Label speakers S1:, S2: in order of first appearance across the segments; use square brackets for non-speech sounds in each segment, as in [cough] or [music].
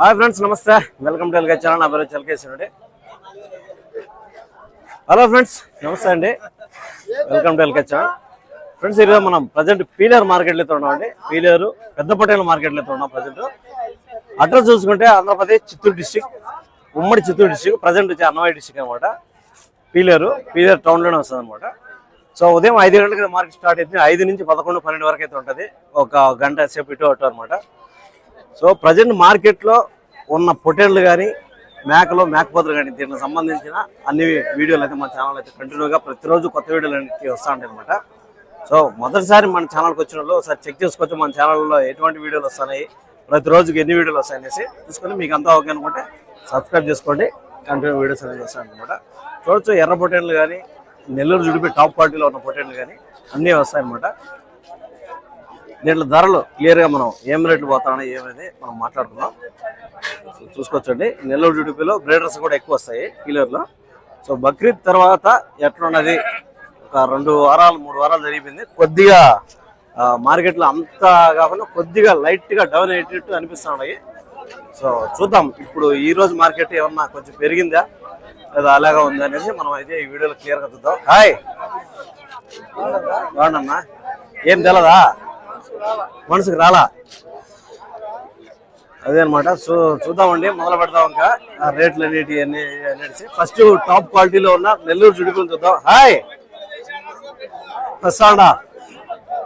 S1: Hi friends నమస్తే. Welcome to LK channel. నా పేరు చలకేశ్వరుడి హలో ఫ్రెండ్స్ నమస్తే అండి. Welcome to LK channel. Friends ఈరోజు మనం ప్రజెంట్ పీలేరు మార్కెట్లో ఉన్నాం అండి. పీలేరు పెద్ద పటేల మార్కెట్లో ఉన్నాం ప్రజెంట్. అడ్రస్ చూసుకుంటే ఆంధ్రప్రదేశ్ చిత్తూరు డిస్టిక్ ఉమ్మడి చిత్తూరు డిస్టిక్ ప్రజెంట్ వచ్చి అన్నమయ్య డిస్టిక్ అనమాట పీలేరు పీలేరు టౌన్లోనే వస్తుంది అనమాట సో ఉదయం ఐదు గంటలకి మార్కెట్ స్టార్ట్ అవుతుంది ఐదు నుంచి పదకొండు పన్నెండు వరకు అయితే ఉంటుంది. ఒక గంట సేపు ఇటు అటు అనమాట సో ప్రజెంట్ మార్కెట్లో ఉన్న పొటేళ్ళు కానీ మేకలు మేకపోతులు కానీ దీనికి సంబంధించిన అన్ని వీడియోలు అయితే మన ఛానల్ అయితే కంటిన్యూగా ప్రతిరోజు కొత్త వీడియోలు అనేవి వస్తూ ఉంటాయి అనమాట సో మొదటిసారి మన ఛానల్కి వచ్చిన వాళ్ళు ఒకసారి చెక్ చేసుకోవచ్చు మన ఛానల్లో ఎటువంటి వీడియోలు వస్తున్నాయి ప్రతిరోజుకి ఎన్ని వీడియోలు వస్తాయి అనేసి చూసుకొని మీకు అంతా ఓకే అనుకుంటే సబ్స్క్రైబ్ చేసుకోండి కంటిన్యూ వీడియోస్ అనేది వస్తాయి అనమాట చూడొచ్చు ఎర్ర పొటేళ్ళు కానీ నెల్లూరు జుడిపి టాప్ క్వాలిటీలో ఉన్న పొటేళ్ళు కానీ అన్నీ వస్తాయి అనమాట దీంట్లో ధరలు క్లియర్గా మనం ఏం రేట్లు పోతామని ఏమనేది మనం మాట్లాడుకుందాం. చూసుకోవచ్చండి. నెల్లూరు జుడిపిలో బ్రేడర్స్ కూడా ఎక్కువ వస్తాయి క్లియర్లో సో బక్రీద్ తర్వాత ఎట్లున్నది? ఒక రెండు వారాలు మూడు వారాలు జరిగింది. కొద్దిగా మార్కెట్లో అంతా కాకుండా కొద్దిగా లైట్గా డౌన్ అయ్యేటట్టు అనిపిస్తున్నాయి. సో చూద్దాం. ఇప్పుడు ఈ రోజు మార్కెట్ ఏమన్నా కొంచెం పెరిగిందా? లేదా అలాగా ఉందా అనేసి మనం అయితే ఈ వీడియోలో క్లియర్గా చూద్దాం. హాయ్ బాగుండన్నా ఏం తెలదా? మనసుకు రాలా? అదే అనమాట సో చూద్దామండి. మొదలు పెడదాం ఇంకా. ఆ రేట్లు అనేటి అన్ని అనేసి. ఫస్ట్ టాప్ క్వాలిటీలో ఉన్న నెల్లూరు చుడుకుని చూద్దాం. హాయ్! వస్తాడా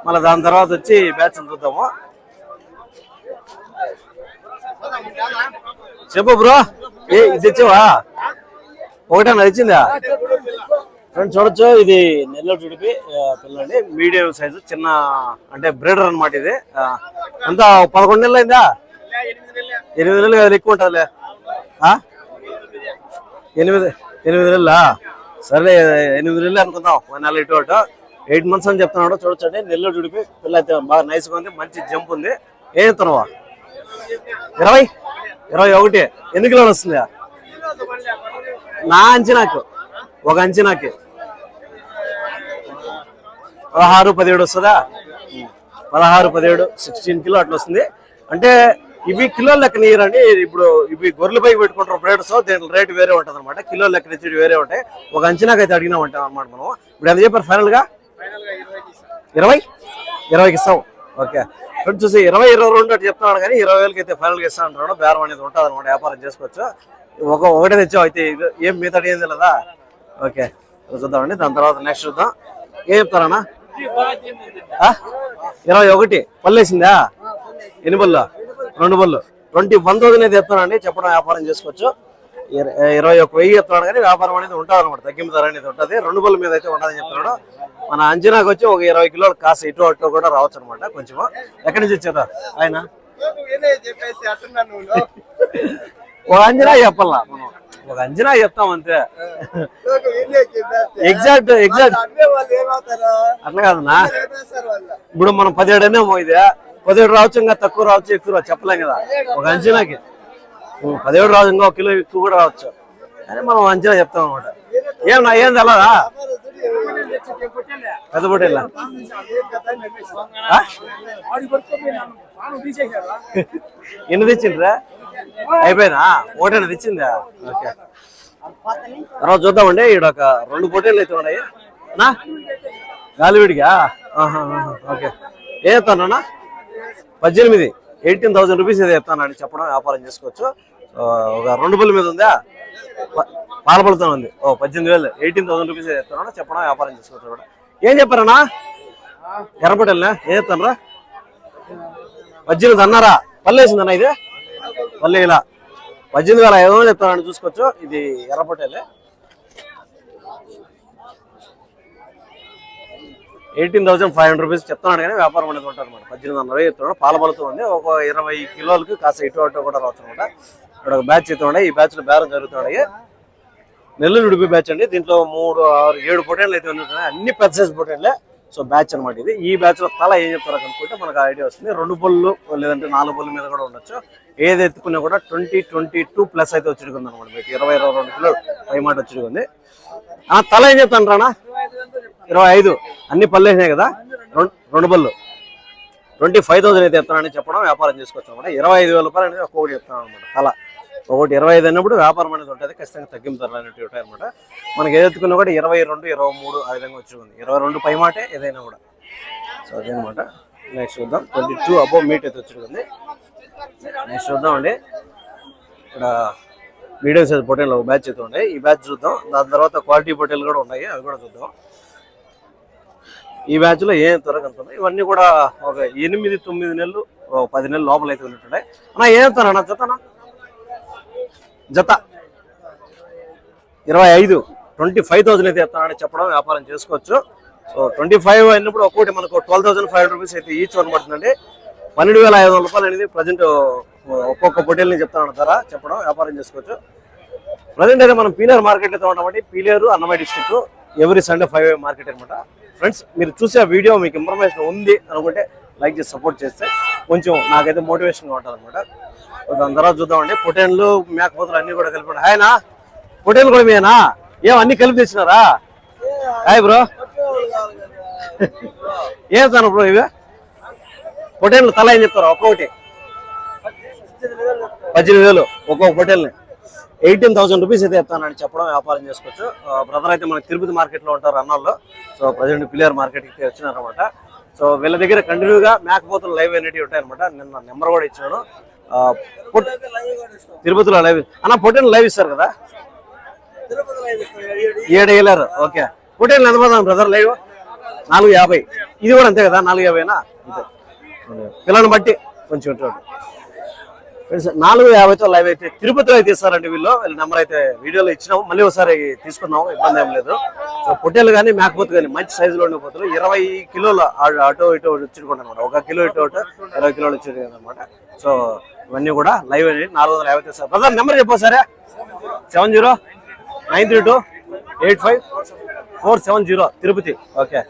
S1: మళ్ళీ దాని తర్వాత వచ్చి బ్యాచ్ చూద్దాము. చెప్పు బ్రో. ఏ ఇది తెచ్చావా? ఒకటే నచ్చిందా ఫ్రెండ్స్ చూడొచ్చు. ఇది నెల్లూరు చుడిపి పిల్లండి మీడియం సైజు చిన్న అంటే బ్రీడర్ అనమాట ఇది. ఎంత? పదకొండు నెలలు అయిందా? ఎనిమిది నెలలు కదా ఎక్కువ ఉంటుందిలే. ఆ? ఎనిమిది ఎనిమిది నెలల? సరే ఎనిమిది నెలలు అనుకుందాం. వన్ నెల ఇటు అటు. ఎయిట్ మంత్స్ అని చెప్తున్నాడు. చూడొచ్చండి. నెల్లూరు చుడిపి పిల్ల అయితే బాగా నైస్గా ఉంది. మంచి జంప్ ఉంది. ఏం చెప్తున్నావా ఇరవై? ఇరవై ఒకటి. ఎన్ని కిలోలు వస్తుందా? నా అంచనాకు. ఒక అంచనాకి. పదహారు పదిహేడు వస్తుందా? పదహారు పదిహేడు సిక్స్టీన్ కిలో అట్లా వస్తుంది. అంటే ఇవి కిలో లెక్క నీరండి ఇప్పుడు ఇవి గొర్రెల పైకి పెట్టుకుంటారు బ్రేడ్స్ దీని రేట్ వేరే ఉంటుంది అనమాట కిలో లెక్క ఇచ్చేది వేరే ఉంటాయి. ఒక అంచనాకి అయితే అడిగినా ఉంటాం అనమాట మనం ఇప్పుడు ఎంత చెప్పారు ఫైనల్గా ఇరవై? ఇరవైకి ఇస్తాం. ఓకే. ఫ్రెండ్స్ చూసి ఇరవై ఇరవై రెండు అటు చెప్తున్నాడు కానీ ఇరవై వేలకి అయితే ఫైనల్గా ఇస్తా అంటున్నాడు. బేరం అనేది ఉంటుంది అనమాట వ్యాపారం చేసుకోవచ్చు. ఒక ఒకటే తెచ్చావు అయితే ఏం మిగతా ఏం తెలియదా ఓకే. చూద్దామండి. దాని తర్వాత నెక్స్ట్ చూద్దాం. ఏం చెప్తారన్నా? ఆ? ఇరవై ఒకటి. పళ్ళు వేసిందా ఎన్ని పళ్ళు? రెండు పళ్ళు. ట్వంటీ వన్ థౌసండ్ అయితే చెప్తానండి చెప్పడం వ్యాపారం చేసుకోవచ్చు. ఇర- ఇరవై ఒక వెయ్యి చెప్తున్నాడు కానీ వ్యాపారం అనేది ఉంటుంది అనమాట తగ్గింపు ధర అనేది ఉంటుంది. రెండు పళ్ళ మీద అయితే ఉంటుందని చెప్తున్నాడు. మన అంచనాకు వచ్చి ఒక ఇరవై కిలోలు కాస్త ఇటు అటు కూడా రావచ్చు అనమాట కొంచెం ఎక్కడి నుంచి వచ్చారా? ఆయన? ఒక [laughs] అంజనా చెప్పాలా? మనం ఒక అంజనా చెప్తాం అంతే. ఎగ్జాక్ట్ ఎగ్జాక్ట్ అట్లా కాదన్నా. ఇప్పుడు మనం పదిహేడు అనేమో ఇది. పదిహేడు రావచ్చు ఇంకా తక్కువ రావచ్చు ఎక్కువ చెప్పలేం కదా. ఒక అంచనాకి. పదిహేడు రావచ్చు ఇంకా ఒక కిలో ఎక్కువ కూడా రావచ్చు. అని మనం అంచనా చెప్తాం అనమాట ఏం నా ఏం తెలదా? పెద్ద పొట్టేళ్ళ ఎన్ని తెచ్చిండ్రా? అయిపోయినా ఓటేనా? తెచ్చిందా? ఓకే. తర్వాత చూద్దామండి. ఇక్కడ ఒక రెండు పోటీలు అయితే ఉన్నాయి. నా? గాలివిడిగా? ఆహా, ఓకే. ఏ చెప్తానన్నా పద్దెనిమిది. ఎయిటీన్ థౌసండ్ రూపీస్ ఏదో చెప్తానని చెప్పడం వ్యాపారం చేసుకోవచ్చు. ఒక రెండు పళ్ళ మీద ఉందా? ప- పాల ఉంది. ఓ పద్దెనిమిది వేలు. ఎయిటీన్ థౌసండ్ రూపీస్ ఏదో చెప్తానో చెప్పడం వ్యాపారం చేసుకోవచ్చు కూడా ఏం చెప్పారన్నా ఎర్రపటల్నా ఏం చెప్తానరా పద్దెనిమిది అన్నారా? పల్లెసిందన్నా ఇది? మళ్ళీ ఇలా పద్దెనిమిది వేల ఐదు వందలు చెప్తానని చూసుకోవచ్చు. ఇది ఎర్రపటేలే eighteen thousand five hundred rupees చెప్తున్నాడు కానీ వ్యాపారం అనేది ఉంటుంది అనమాట పద్దెనిమిది వందల చెప్తున్నాడు. పాల బలతో ఉంది. ఒక ఇరవై కిలోలకి కాస్త ఇటు అటు కూడా రావచ్చు అనమాట ఇక్కడ ఒక బ్యాచ్ అయితే ఈ బ్యాచ్లో బేరం జరుగుతున్నాయి. నెల్లూరు ఉడిపి బ్యాచ్ అండి. దీంట్లో మూడు ఆరు ఏడు పొటెన్లు అయితే ఉన్నాయి. అన్ని పెద్ద సైజ్ పొటెన్లే సో బ్యాచ్ అనమాట ఇది. ఈ బ్యాచ్లో తల ఏం చెప్తారో అనుకుంటే మనకు ఐడియా వస్తుంది. రెండు బొల్లు లేదంటే నాలుగు బొల్లు మీద కూడా ఉండొచ్చు. ఏది ఎత్తుకున్నా కూడా ట్వంటీ ట్వంటీ టూ ప్లస్ అయితే వచ్చిడుకుంది అనమాట మీకు. ఇరవై ఇరవై రెండు కిలో పై మాట వచ్చుకుంది ఆ తల ఏం చెప్తాను రానా? ఇరవై ఐదు. అన్ని పళ్ళు వేసినాయి కదా? రెండు రెండు ట్వంటీ ఫైవ్ థౌసండ్ అయితే చెప్తానని చెప్పడం వ్యాపారం చేసుకోవచ్చు అనమాట ఇరవై ఐదు వేల రూపాయలు అనేది ఒక్కొక్కటి చెప్తాను అనమాట తల. ఒకటి ఇరవై ఐదు అన్నప్పుడు వ్యాపారం అనేది ఉంటుంది ఖచ్చితంగా తగ్గింపు ధరలు అనేవి ఉంటాయి అనమాట మనకి ఏది ఎత్తుకున్నా కూడా ఇరవై రెండు ఇరవై మూడు ఆ విధంగా వచ్చి ఉంది. ఇరవై రెండు పై మాటే ఏదైనా కూడా. సో అదేనమాట నెక్స్ట్ చూద్దాం. ట్వంటీ టూ అబోవ్ మీట్ అయితే వచ్చి ఉంది నెక్స్ట్ చూద్దామండి ఇక్కడ మీడియం సైజ్ పొటైల్ ఒక బ్యాచ్ అయితే ఉన్నాయి ఈ బ్యాచ్ చూద్దాం. దాని తర్వాత క్వాలిటీ పొటైల్ కూడా ఉన్నాయి. అవి కూడా చూద్దాం. ఈ బ్యాచ్లో ఏం త్వరగా ఉంటుంది ఇవన్నీ కూడా ఒక ఎనిమిది తొమ్మిది నెలలు పది నెలలు లోపల అయితే ఉన్నట్టున్నాయి. అన్న ఏం అన్న చెప్తానా జత. ఇరవై ఐదు ట్వంటీ ఫైవ్ థౌసండ్ అయితే చెప్తానని చెప్పడం వ్యాపారం చేసుకోవచ్చు. సో ట్వంటీ ఫైవ్ అయినప్పుడు ఒక్కోటి మనకు twelve thousand five hundred rupees అయితే ఈచ్ వన్ పడుతుందండి. పన్నెండు వేల ఐదు వందల రూపాయలు అనేది ప్రజెంట్ ఒక్కొక్క పొటేల్ని చెప్తాను ధర చెప్పడం వ్యాపారం చేసుకోవచ్చు. ప్రజెంట్ అయితే మనం పీలేరు మార్కెట్ అయితే ఉంటామండి Pileru Annamayya district every Sunday five market అనమాట ఫ్రెండ్స్ మీరు చూసే వీడియో మీకు ఇన్ఫర్మేషన్ ఉంది అనుకుంటే లైక్ చేసి సపోర్ట్ చేస్తే కొంచెం నాకైతే మోటివేషన్గా ఉంటుంది అనమాట దాని తర్వాత చూద్దామండి. పొటేన్లు మేకపోతులు అన్ని కూడా కలిపి ఆయన హాయ్నా పొటేన్లు కూడా మీనా ఏం అన్ని కలిపి తెచ్చినారా? Hi bro. ఏం తను బ్రో ఇవి? పొటేన్లు తల ఏం చెప్తారు? ఒక్కొక్కటి. పద్దెనిమిది వేలు. ఒక్కొక్క పొటేల్ని. ఎయిటీన్ థౌసండ్ రూపీస్ అయితే చెప్తానని చెప్పడం వ్యాపారం చేసుకోవచ్చు. బ్రదర్ అయితే మనకి తిరుపతి మార్కెట్లో ఉంటారు అన్నాళ్ళు. సో ప్రజెంట్ పిలియర్ మార్కెట్కి వచ్చినారనమాట సో వీళ్ళ దగ్గర కంటిన్యూగా మేకపోతులు లైవ్ అనేటివి ఉంటాయన్నమాట. నిన్న నెంబర్ కూడా ఇచ్చాను. తిరుపతిలో లైవ్ అన్న పొట్టేలు లైవ్ ఇస్తారు కదా? ఏడు వేలారు ఓకే. పొట్టేలు ఎంత పోదాం బ్రదర్ లైవ్? నాలుగు యాభై. ఇది కూడా అంతే కదా? నాలుగు యాభైనా? అంతే. బట్టి కొంచెం ఫ్రెండ్స్, నాలుగు యాభైతో లైవ్ అయితే తిరుపతిలో అయితే ఇస్తారండి వీళ్ళు. వీళ్ళ నెంబర్ అయితే వీడియోలో ఇచ్చినాము. మళ్ళీ ఒకసారి తీసుకున్నాము ఇబ్బంది ఏం లేదు. సో పొట్టేలు కానీ మేకపోతు కానీ మంచి సైజులో ఉండే పోతులు ఇరవై కిలోల అటో ఇటో ఇటు ఒక కిలో ఇటు అటు ఇరవై కిలోలు వచ్చేది అనమాట సో ఇవన్నీ కూడా లైవ్ అనేది నాలుగు వందల యాభై సార్ బ్రదర్ నెంబర్ చెప్పో సరే seven zero nine three two eight five four seven zero Tirupati. Okay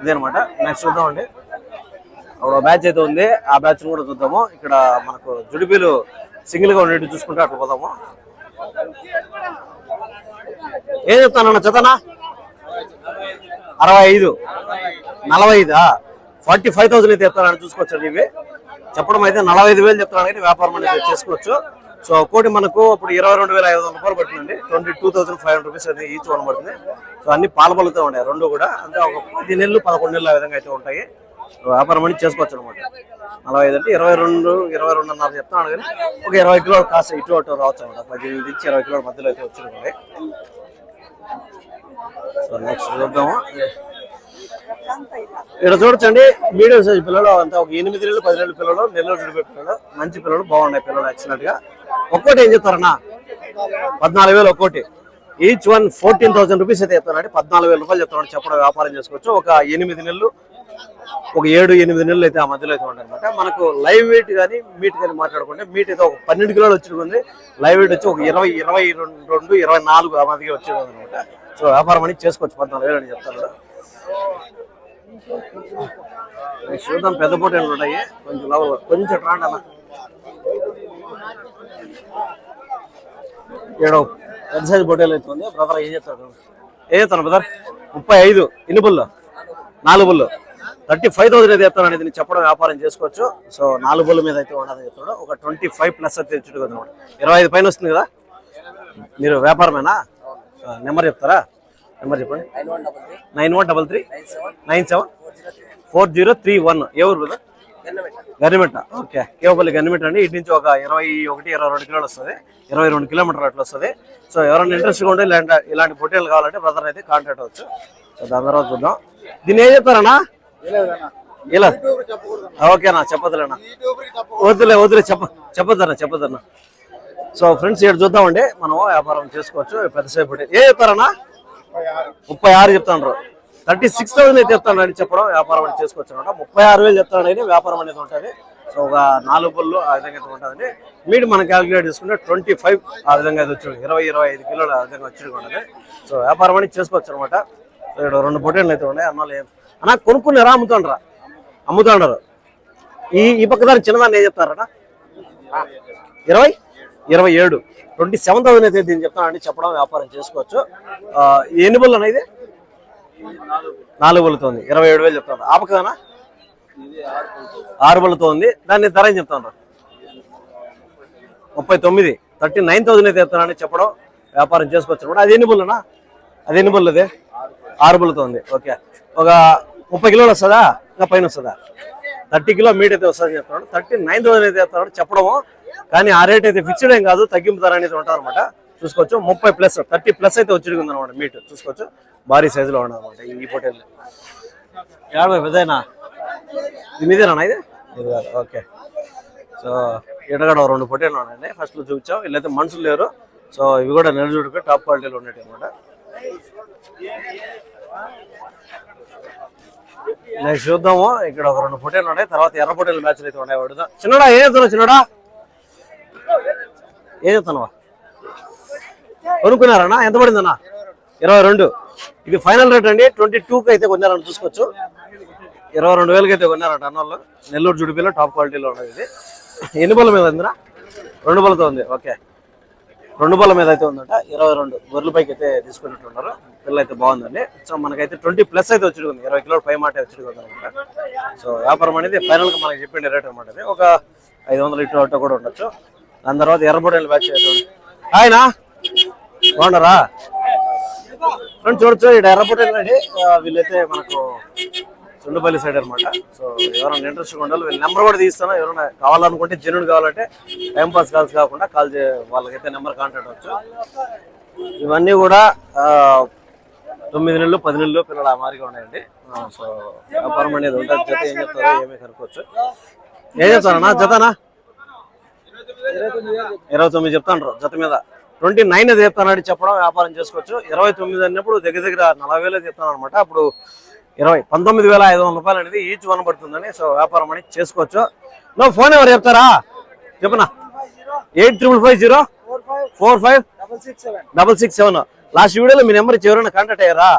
S1: ఇదేనమాట next చూద్దామండి. అక్కడ మ్యాచ్ అయితే ఉంది. ఆ బ్యాచ్ కూడా చూద్దాము. ఇక్కడ మనకు జుడిపీలు సింగిల్గా ఉండేట్టు చూసుకుంటే అట్లా పోదాము. ఏం చెప్తానన్నా చెతనా అరవై ఐదు. నలభై ఐదా ఫార్టీ ఫైవ్ థౌసండ్ అయితే చెప్తానని చూసుకోవచ్చు ఇవి. చెప్పడం అయితే నలభై ఐదు వేలు చెప్తానని వ్యాపారం అనేది చేసుకోవచ్చు. సో కోటి మనకు ఇప్పుడు ఇరవై రెండు వేల ఐదు వందల రూపాయలు పడుతుందండి. Twenty two thousand five hundred rupees అయితే ఈచ్ వన్ పడుతుంది. సో అన్ని పాలపలుతూ ఉన్నాయి. రెండు కూడా. అంటే ఒక పది నెలలు పదకొండు నెలలు ఆ విధంగా అయితే ఉంటాయి. వ్యాపారం అని చేసుకోవచ్చు అనమాట నలభై ఐదు అంటే ఇరవై రెండు ఇరవై రెండున్నర చెప్తాను కానీ ఒక ఇరవై కిలోలు కాస్త ఇటు అటు రావచ్చు అనమాట పద్దెనిమిది నుంచి ఇరవై కిలోల మధ్యలో అయితే వచ్చింది సో నెక్స్ట్ చూద్దాము. ఇక్కడ చూడొచ్చండి మీడియం సైజ్ పిల్లలు అంతా ఒక ఎనిమిది నెలలు పది నెలల పిల్లలు నెల్లూరు జుడిపే పిల్లలు మంచి పిల్లలు బాగున్నాయి పిల్లలు ఎక్సలెంట్గా. ఒక్కోటి ఏం చెప్తారన్నా? పద్నాలుగు వేలు ఒక్కోటి. Each one fourteen thousand rupees అయితే చెప్తారంటే పద్నాలుగు వేల రూపాయలు చెప్తాను చెప్పడం వ్యాపారం చేసుకోవచ్చు. ఒక ఎనిమిది నెలలు ఒక ఏడు ఎనిమిది నెలలు అయితే ఆ మధ్యలో అయితే ఉంటాయి అనమాట మనకు లైవ్ వెయిట్ కానీ మీట్ కానీ మాట్లాడుకుంటే మీట్ అయితే ఒక పన్నెండు కిలోలు వచ్చి లైవ్ వెయిట్ వచ్చి ఒక ఇరవై ఇరవై రెండు ఇరవై నాలుగు ఆ మధ్య వచ్చేది అనమాట సో వ్యాపారం అనేది చేసుకోవచ్చు. పద్నాలుగు వేలు అని చెప్తాను చూద్దాం పెద్ద పొట్టేలు ఉన్నాయి. కొంచెం లవ్ కొంచెం రాండి అన్న. ఏడో పెద్ద సైజు పొట్టేలు అయితే ఉంది బ్రదర్ ఏం చెప్తాడు? ఏం చెప్తాను బ్రదర్? ముప్పై ఐదు. ఎన్ని బుల్లు? నాలుగు బుల్లు. థర్టీ ఫైవ్ థౌసండ్ అయితే చెప్తాను అనేది నేను చెప్పడం వ్యాపారం చేసుకోవచ్చు. సో నాలుగు బుల్ల మీద అయితే ఉండదని చెప్తాడు ఒక ట్వంటీ ఫైవ్ ప్లస్ అయితే ఇచ్చుడు అనమాట ఇరవై ఐదు పైన వస్తుంది కదా? మీరు వ్యాపారమేనా? నెంబర్ చెప్తారా? నెంబర్ చెప్పండి. Nine one double three. Nine seven. Four zero three one. ఏ ఊరు బ్రదర్? గనిమెట్ట ఓకే. కేవపల్లి గనిమెట్ట అండి. ఇటు నుంచి ఒక ఇరవై ఒకటి ఇరవై రెండు కిలోలు వస్తుంది. ఇరవై రెండు కిలోమీటర్లు అట్లా వస్తుంది. సో ఎవరైనా ఇంట్రెస్ట్గా ఉంటే ఇలాంటి ఇలాంటి పొట్టేలు కావాలంటే బ్రదర్ అయితే కాంటాక్ట్ అవ్వచ్చు. సో దాని తర్వాత చూద్దాం. దీన్ని ఏం చెప్తారన్నా? ఇలా. ఓకేనా చెప్పదులేనా వద్దులే వద్దులే చెప్ప చెప్పొద్దన్నా చెప్పొద్దన్నా. సో ఫ్రెండ్స్ ఇక్కడ చూద్దామండి. మనం వ్యాపారం చేసుకోవచ్చు. పెద్దసేపు. ఏ చెప్తారన్నా? ముప్పై ఆరు. చెప్తాను థర్టీ సిక్స్ థౌసండ్ అయితే చెప్తాను అని చెప్పడం. వ్యాపారం అనేది చేసుకోవచ్చు అనమాట. ముప్పై ఆరు వేలు చెప్తాను అని వ్యాపారం అనేది ఉంటుంది. సో ఒక నాలుగు బళ్ళు ఆ విధంగా అయితే ఉంటుందండి. మీట్ మనం క్యాలిక్యులేట్ చేసుకుంటే ట్వంటీ ఫైవ్ ఆ విధంగా అయితే వచ్చి ఇరవై ఇరవై ఐదు కిలోలు ఆ విధంగా వచ్చి ఉంటుంది. సో వ్యాపారం అనేది చేసుకోవచ్చు అనమాట. సో ఇక్కడ రెండు పొట్టేళ్ళు అయితే ఉన్నాయి. అన్నాలు అలా అన్న కొనుక్కున్నారా అమ్ముతాండ్రా. అమ్ముతాండారు. ఈ ఈ పక్కదాన్ని చిన్నదాన్ని ఏం చెప్తారట ఇరవై? ఇరవై ఏడు. ట్వంటీ సెవెన్ థౌసండ్ అయితే దీన్ని చెప్తానండి చెప్పడం వ్యాపారం చేసుకోవచ్చు. ఎన్ని బుల్ అనేది నాలుగు బుల్లుతోంది ఇరవై ఏడు వేలు చెప్తాను. ఆ పక్కదానా ఆరు బళ్ళతో ఉంది దాన్ని ధర ఏం చెప్తాను? ముప్పై తొమ్మిది. థర్టీ నైన్ థౌసండ్ అయితే చెప్తానని చెప్పడం వ్యాపారం చేసుకోవచ్చు. కూడా అది ఎన్ని బుల్లనా అది ఎన్ని బుల్లది ఆరుబులతో ఉంది. ఓకే. ఒక ముప్పై కిలోలు వస్తుందా? ఇంకా పైన వస్తుందా? థర్టీ కిలో మీట్ అయితే వస్తుందని చెప్తున్నాడు. థర్టీ నైన్ థౌసండ్ అయితే చెప్తున్నాడు. చెప్పడము. కానీ ఆ రేట్ అయితే ఫిక్స్డ్ ఏం కాదు. తగ్గింపు ధర అనేది ఉంటుంది అనమాట చూసుకోవచ్చు. ముప్పై ప్లస్ థర్టీ ప్లస్ అయితే వచ్చి ఉందన్నమాట అనమాట మీట్. చూసుకోవచ్చు. భారీ సైజులో ఉన్నది అనమాట ఈ హోటల్ యాభై పెద్దనా ఇది మీదేనా ఇది? ఇది కాదు. ఓకే. సో ఎడగడ రెండు పొట్టేలు ఉన్నాయండి. ఫస్ట్ చూపించాం. వీళ్ళైతే మనుషులు లేరు. సో ఇవి కూడా నెలజుడిపై టాప్ క్వాలిటీలో ఉన్నాయి అనమాట నెక్స్ట్ చూద్దాము. ఇక్కడ ఒక రెండు పోటీలు ఉన్నాయి. తర్వాత ఎర్ర పోటీలు మ్యాచ్లు అయితే ఉన్నాయి. వాడు చిన్నడా ఏం చెప్తున్నావు చిన్నడా? ఏం చెప్తున్నావా కొనుక్కున్నారన్నా? ఎంత పడిందన్నా? ఇరవై రెండు. ఇది ఫైనల్ రేట్ అండి. ట్వంటీ టూకి అయితే కొన్నారని చూసుకోవచ్చు. ఇరవై రెండు వేలకి అయితే కొన్నారట అన్నోళ్ళు. నెల్లూరు జుడిపిలో టాప్ క్వాలిటీలో ఉన్నది ఇది. ఎన్ని బల్ల మీద ఉందిరా? రెండు బల్లతో ఉంది. ఓకే. రెండు బల్ల మీద అయితే ఉందంట. ఇరవై రెండు గొర్రెల పైకి అయితే తీసుకున్నట్టున్నారు. పిల్లలు అయితే బాగుందండి. సో మనకైతే ట్వంటీ ప్లస్ అయితే వచ్చి ఉంది ఇరవై కిలోల పై మాట వచ్చి అనమాట. సో వ్యాపారం అనేది ఫైనల్గా మనకి చెప్పిండే రేట్ అనమాట అది. ఒక ఐదు వందల ఇటు అటు కూడా ఉండొచ్చు. దాని తర్వాత ఎర్రబొడేలు బ్యాచ్ అయితే ఆయన బాగున్నారా? ఫ్రెండ్స్ చూడొచ్చు ఇక్కడ ఎర్రపొట్టేలు అండి. వీళ్ళైతే మనకు సుండపల్లి సైడ్ అనమాట సో ఎవరైనా ఇంట్రెస్ట్గా ఉండాలి వీళ్ళ నెంబర్ కూడా తీస్తాను. ఎవరైనా కావాలనుకుంటే జెన్యున్ కావాలంటే టైంపాస్ కాల్స్ కాకుండా కాల్ చే వాళ్ళకైతే నెంబర్ కాంటాక్ట్ అవచ్చు ఇవన్నీ కూడా తొమ్మిది నెలలు పది నెలలు పిల్లలు ఆ మారిగా ఉన్నాయండి. సో వ్యాపారం అనేది ఉంటుంది జత ఏం చెప్తారో ఏమీ కనుక్కోవచ్చు. ఏం చెప్తారన్నా? జతనా? ఇరవై తొమ్మిది చెప్తాను జత మీద. ట్వంటీ నైన్ అది చెప్తానని చెప్పడం వ్యాపారం చేసుకోవచ్చు. ఇరవై తొమ్మిది అన్నప్పుడు దగ్గర దగ్గర నలభై వేలు చెప్తాను అనమాట అప్పుడు ఇరవై పంతొమ్మిది వేల ఐదు వందల రూపాయలు అనేది ఈచ్ వన్ పడుతుందని సో వ్యాపారం అనేది చేసుకోవచ్చు. నువ్వు ఫోన్ ఎవరు చెప్తారా? చెప్పనా? Eight triple five zero? Four five? Double six seven. Last వీడియోలో మీ నెంబర్ ఇచ్చి ఎవరైనా కాంటాక్ట్ అయ్యారా?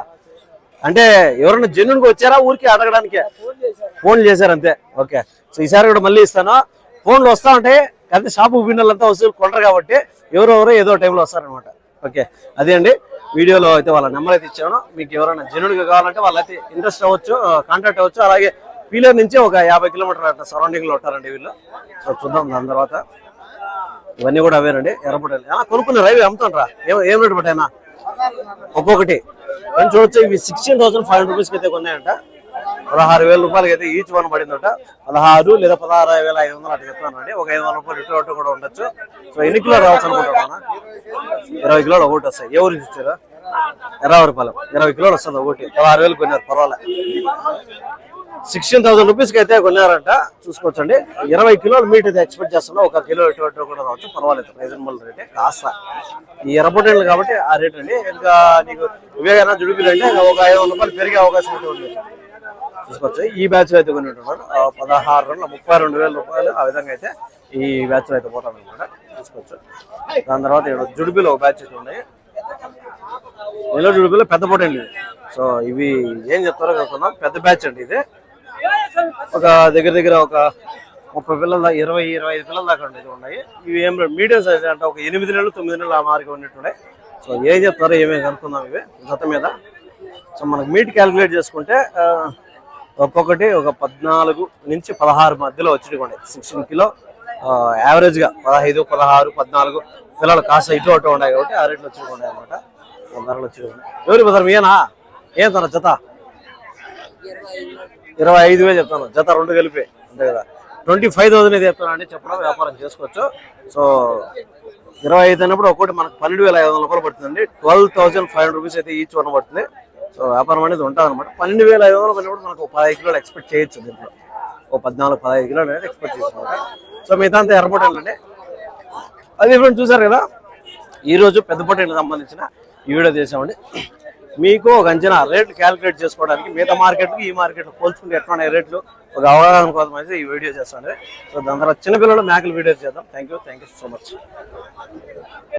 S1: అంటే ఎవరైనా జెన్యున్గా వచ్చారా ఊరికి అడగడానికి? ఫోన్ చేశారు అంతే. ఓకే. సో ఈసారి కూడా మళ్ళీ ఇస్తాను. ఫోన్లు వస్తా ఉంటాయి. కానీ షాపు విన్నోళ్ళంతా వస్తువులు కొంటారు కాబట్టి ఎవరెవరో ఏదో టైంలో వస్తారనమాట ఓకే. అదే అండి వీడియోలో అయితే వాళ్ళ నెంబర్ అయితే ఇచ్చాను. మీకు ఎవరైనా జనుడిగా కావాలంటే వాళ్ళైతే ఇంట్రెస్ట్ అవ్వచ్చు కాంటాక్ట్ అవ్వచ్చు. అలాగే పీలర్ నుంచి ఒక యాభై కిలోమీటర్ అట్లా సరౌండింగ్లో ఉంటారండి వీళ్ళు. సో చూద్దాం దాని తర్వాత. ఇవన్నీ కూడా అవేనండి ఎర్రపొట్టలు కొనుక్కున్న రైలు అమ్ముతాంట్రా ఏం ఏం రేటు పట్టాయినా ఒక్కొక్కటి. కానీ చూడొచ్చు ఇవి సిక్స్టీన్ థౌసండ్ ఫైవ్ హండ్రెడ్ రూపీస్కి అయితే కొన్నాయంట. పదహారు వేల రూపాయలకి అయితే ఈచ్ వన్ పడిందట. పదహారు లేదా పదహారు వేల ఐదు వందలు అట్లా చెప్తానండి ఒక ఐదు వందల రూపాయలు ఇటు అటు కూడా ఉండొచ్చు. సో ఎన్ని కిలోలు రావచ్చు అనుకుంటున్నా ఇరవై కిలోలు ఒకటి వస్తాయి. ఎవరు ఇచ్చారా? ఇరవై రూపాయలు. ఇరవై కిలోలు వస్తుంది ఒకటి. పదహారు వేలు కొన్నారు. పర్వాలేదు సిక్స్టీన్ థౌసండ్ రూపీస్కి అయితే కొన్నారంట. చూసుకోవచ్చండి. ఇరవై కిలోలు మీట్ అయితే ఎక్స్పెక్ట్ చేస్తున్నా. ఒక కిలో ఇటు అటు కూడా రావచ్చు. పర్వాలేదు. రీజనబుల్ రేటే కాస్త. ఈ ఎర్రపొట్టేళ్ళు కాబట్టి ఆ రేట్ అండి. ఇంకా నీకు ఇవేగా జుడిపిలు అంటే ఒక ఐదు వందల రూపాయలు పెరిగే అవకాశం అయితే ఉంది చూసుకోవచ్చు ఈ బ్యాచ్ అయితే కొన్ని పదహారు రెండు ముప్పై రెండు వేల రూపాయలు ఆ విధంగా అయితే ఈ బ్యాచ్ అయితే పోతాం అనమాట. చూసుకోవచ్చు దాని తర్వాత ఇక్కడ జుడిపిలో ఒక బ్యాచ్ అయితే ఉన్నాయి. నెల్లూరు జుడిపిలో పెద్ద పోటీ అండి సో ఇవి ఏం చెప్తారో కాకుండా పెద్ద బ్యాచ్ అండి ఇది. ఒక దగ్గర దగ్గర ఒక ముప్పై పిల్లల దాకా ఇరవై ఇరవై ఐదు పిల్లల దాకా ఉండేది ఉన్నాయి. ఇవి ఏం మీడియం సైజ్ అంటే ఒక ఎనిమిది నెలలు తొమ్మిది నెలలు ఆ మార్గం ఉన్నట్టున్నాయి. సో ఏం చెప్తారో ఏమేమి కనుక్కుందాం ఇవి. గత మీద. సో మనకు మీట్ క్యాలిక్యులేట్ చేసుకుంటే ఆ, ఒక్కొక్కటి ఒక పద్నాలుగు నుంచి పదహారు మధ్యలో వచ్చి సిక్స్టీన్ కిలో యావరేజ్గా పదహైదు పదహారు పద్నాలుగు పిల్లలు కాస్త ఇటు అటు ఉన్నాయి కాబట్టి ఆ రేట్లు వచ్చి ఉన్నాయి అనమాట ధరలు వచ్చి ఎవరి బదర్ మీనా ఏం తన జత? ఇరవై ఐదు వేలు చెప్తాను. జత రెండు కలిపి అంతే కదా. ట్వంటీ ఫైవ్ థౌసండ్ అయితే చెప్తాను అంటే చెప్పడం వ్యాపారం చేసుకోవచ్చు. సో ఇరవై ఐదు అన్నప్పుడు ఒకటి మనకు పన్నెండు వేల ఐదు వందల రూపాయలు పడుతుందండి. Twelve thousand five hundred rupees అయితే ఈచ్ వన్ పడుతుంది. సో వ్యాపారం అనేది ఉంటుంది అనమాట పన్నెండు వేల ఐదు వందలు కూడా మనకు ఒక పదహైదు కిలోలు ఎక్స్పెక్ట్ చేయొచ్చు దీంట్లో. ఒక పద్నాలుగు పదహైదు కిలోలు అనేది ఎక్స్పెక్ట్ చేయొచ్చు సో మిగతా అంతా ఎర్రపొట్టండి అది ఫ్రెండ్ చూసారు కదా? ఈరోజు పెద్ద పొట్టేలకు సంబంధించిన ఈ వీడియో చేసామండి మీకు ఒక అంచనా రేట్లు క్యాలిక్యులేట్ చేసుకోవడానికి మిగతా మార్కెట్కి ఈ మార్కెట్ పోల్చుకుంటే ఎట్లా ఉన్నాయి రేట్లు? ఒక అవగాహన కోసం అయితే ఈ వీడియో చేస్తాను సో దాని తర్వాత చిన్నపిల్లలు మేకలు వీడియో చేద్దాం. Thank you thank you so much